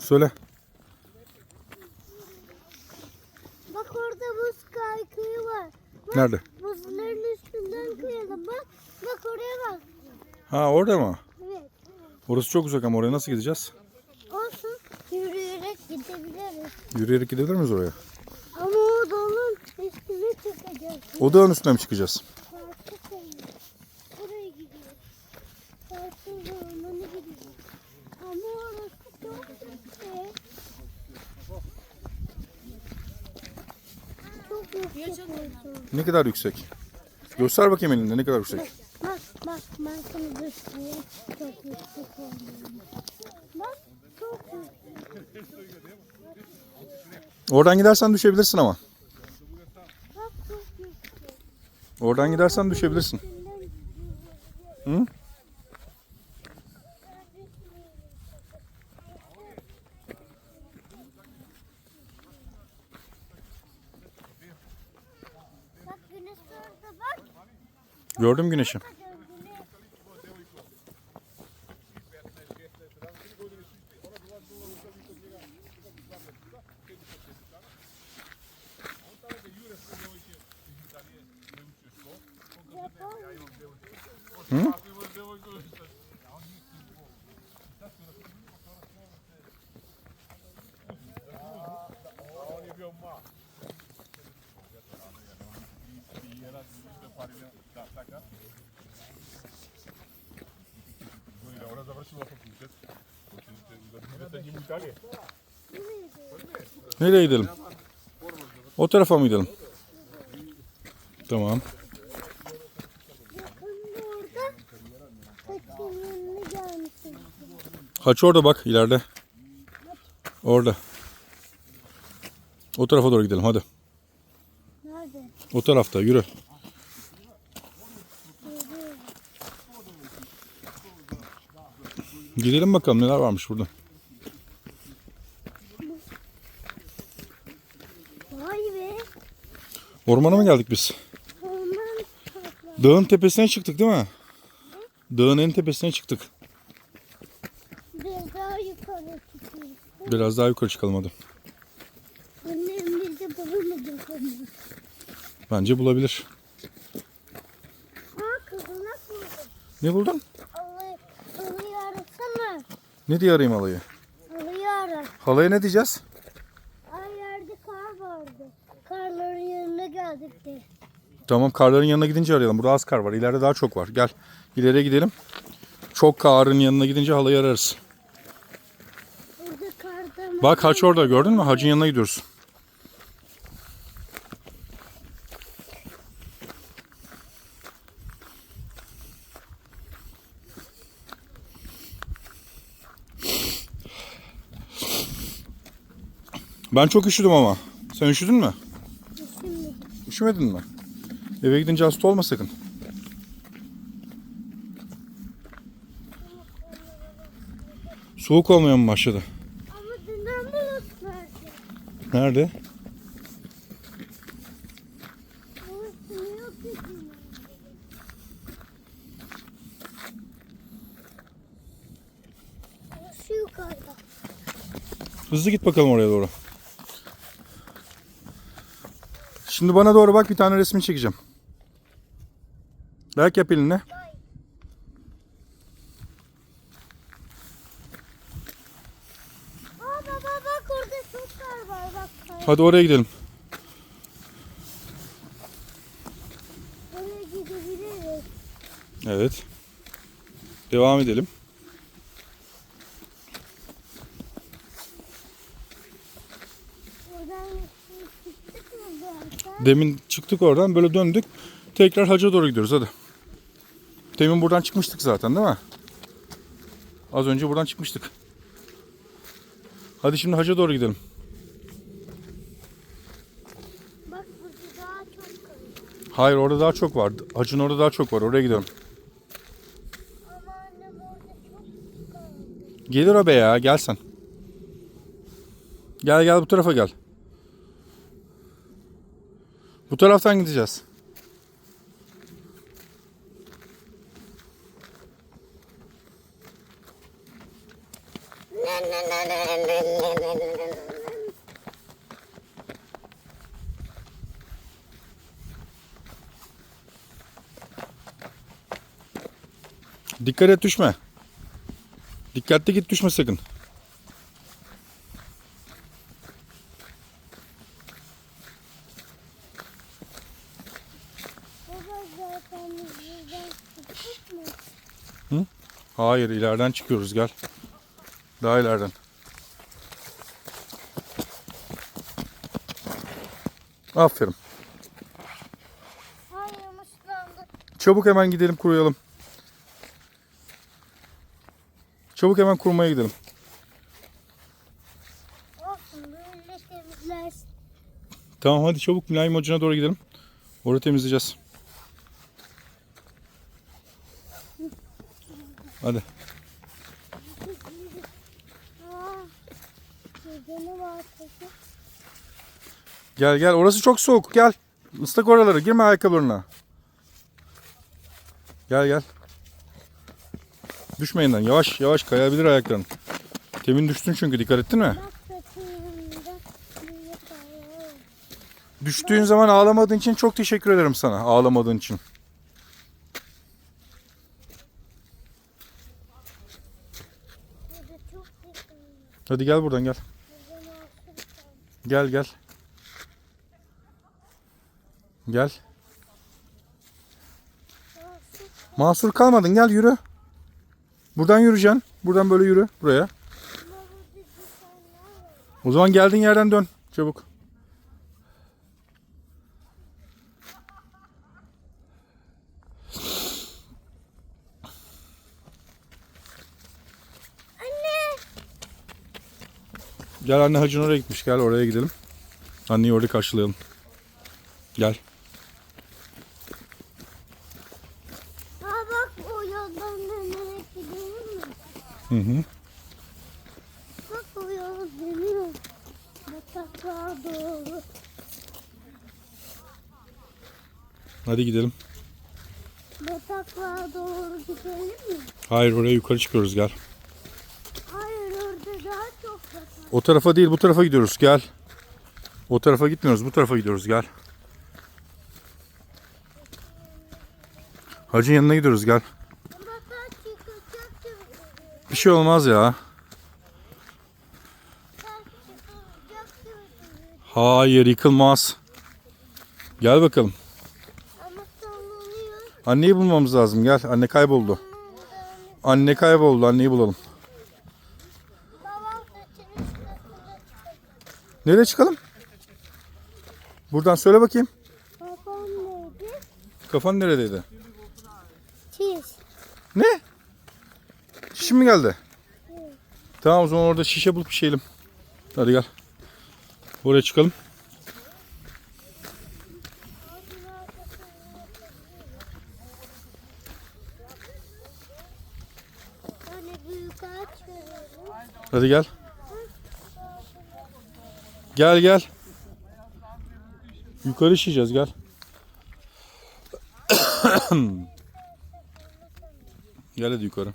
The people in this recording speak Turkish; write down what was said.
Söyle. Bak orada buz kaykığı var. Bak, Nerede? Buzların üstünden kıyalım. Bak, bak oraya bak. Ha orada mı? Evet. Orası çok uzak ama oraya nasıl gideceğiz? Olsun. Yürüyerek gidebiliriz. Yürüyerek gidebilir miyiz oraya? Ama o dağın üstüne çıkacağız. O dağın üstüne mi çıkacağız? Farklı sayı. Oraya gidiyoruz. Farklı ormana gidiyoruz. Ama orası çok yüksek. Çok yüksek orası. Ne kadar yüksek? Göster bakayım elinde ne kadar yüksek. Bak bak ben sana göstereyim. Çok yüksek olduğunu. Bak çok yüksek. Oradan gidersen düşebilirsin ama. Bak çok yüksek. Oradan gidersen düşebilirsin. Hı? Bak güneş orada bak. Gördüm güneşi. Güneş. Nereye gidelim? O tarafa mı gidelim? Tamam. Haç orada bak ileride. Orada. O tarafa doğru gidelim hadi. Nerede? O tarafta yürü. Gidelim bakalım neler varmış burada. Vay be. Ormana mı geldik biz? Orman. Dağın tepesine çıktık değil mi? Dağın en tepesine çıktık. Biraz daha yukarı çıkıyoruz. Biraz daha yukarı çıkalım hadi. Annem bizi bulamayacak onu. Bence bulabilir. Aa kızınak buldum. Ne buldun? Alıyı, alıyı arasana. Ne diye arayayım halayı? Alıyı ara. Halaya ne diyeceğiz? Ay yerde kar vardı. Karların yanına geldik de. Tamam karların yanına gidince arayalım. Burada az kar var. İleride daha çok var. Gel ileriye gidelim. Çok karın yanına gidince halayı ararız. Burada karda Bak haç orada gördün mü? Hacın yanına gidiyoruz. Ben çok üşüdüm ama. Sen üşüdün mü? Şimdi Üşümedin mi? Eve gidince hasta olma sakın. Soğuk olmaya mı başladı? Nerede? Hızlı git bakalım oraya doğru. Şimdi bana doğru bak bir tane resmi çekeceğim. Like yap eline. Aa baba bak orada çok kar var bak kar. Hadi oraya gidelim. Oraya gidebiliriz. Evet. Devam edelim. Demin çıktık oradan böyle döndük. Tekrar hacca doğru gidiyoruz hadi. Demin buradan çıkmıştık zaten değil mi? Az önce buradan çıkmıştık. Hadi şimdi hacca doğru gidelim. Bak burada daha çok kar. Hayır orada daha çok var. Hacın orada daha çok var. Oraya gidelim. Ama annem orada çok kar. Gelir o be ya. Gel sen. Gel gel bu tarafa gel. Bu taraftan gideceğiz. Dikkat et düşme. Dikkatli git düşme sakın. Mı? Hayır ileriden çıkıyoruz gel. Daha ileriden. Aferin. Hayır. Çabuk hemen gidelim kuruyalım. Çabuk hemen kurmaya gidelim. Olsun. Tamam hadi çabuk Mülayim Hoca'na doğru gidelim. Orayı temizleyeceğiz. Hadi. Aa, nedeni var peki. Gel gel orası çok soğuk gel. Islak oraları girme ayakkabılarına. Gel gel. Düşme yeniden yavaş yavaş kayabilir ayakların. Temin düştün çünkü dikkat ettin mi? Düştüğün zaman ağlamadığın için çok teşekkür ederim sana ağlamadığın için. Hadi gel buradan gel. Gel gel. Gel. Mahsur kalmadın gel yürü. Buradan yürüyeceksin. Buradan böyle yürü buraya. O zaman geldiğin yerden dön çabuk. Anne! Gel anne hacın oraya gitmiş. Gel oraya gidelim. Anneyi orada karşılayalım. Gel. Aa bak o yoldan dönerek gidelim mi? Hı hı. Bak o yol dönüyor. Bataklığa doğru. Hadi gidelim. Bataklığa doğru gidelim mi? Hayır oraya yukarı çıkıyoruz gel. Hayır orada daha çok batak. O tarafa değil bu tarafa gidiyoruz gel. O tarafa gitmiyoruz bu tarafa gidiyoruz gel. Hacın yanına gidiyoruz gel. Bir şey olmaz ya. Hayır yıkılmaz. Gel bakalım. Anneyi bulmamız lazım gel. Anne kayboldu. Anne kayboldu. Anneyi bulalım. Nereye çıkalım? Buradan söyle bakayım. Babam neydi? Kafan neredeydi? Çiz. Ne? Şişin mi geldi? Tamam o zaman orada şişe bulup pişirelim. Hadi gel. Oraya çıkalım. Hadi gel. Gel gel. Yukarı şişeceğiz gel. gel hadi yukarı.